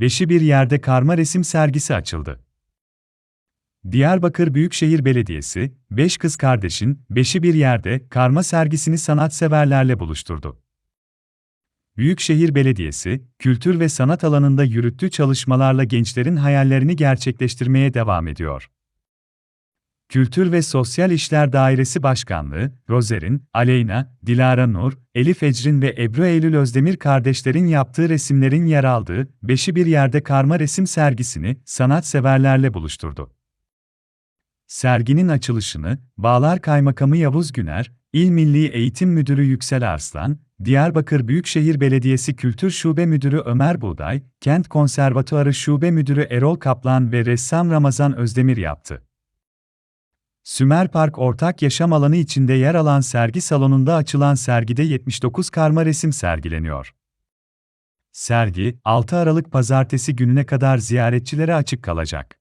Beşi bir yerde karma resim sergisi açıldı. Diyarbakır Büyükşehir Belediyesi, Beş Kız Kardeş'in Beşi bir yerde karma sergisini sanatseverlerle buluşturdu. Büyükşehir Belediyesi, kültür ve sanat alanında yürüttüğü çalışmalarla gençlerin hayallerini gerçekleştirmeye devam ediyor. Kültür ve Sosyal İşler Dairesi Başkanlığı, Rozer'in, Aleyna, Dilara Nur, Elif Ecrin ve Ebru Eylül Özdemir kardeşlerin yaptığı resimlerin yer aldığı Beşi Bir Yerde Karma Resim sergisini sanatseverlerle buluşturdu. Serginin açılışını, Bağlar Kaymakamı Yavuz Güner, İl Milli Eğitim Müdürü Yüksel Arslan, Diyarbakır Büyükşehir Belediyesi Kültür Şube Müdürü Ömer Buğday, Kent Konservatuarı Şube Müdürü Erol Kaplan ve ressam Ramazan Özdemir yaptı. Sümer Park ortak yaşam alanı içinde yer alan sergi salonunda açılan sergide 79 karma resim sergileniyor. Sergi, 6 Aralık pazartesi gününe kadar ziyaretçilere açık kalacak.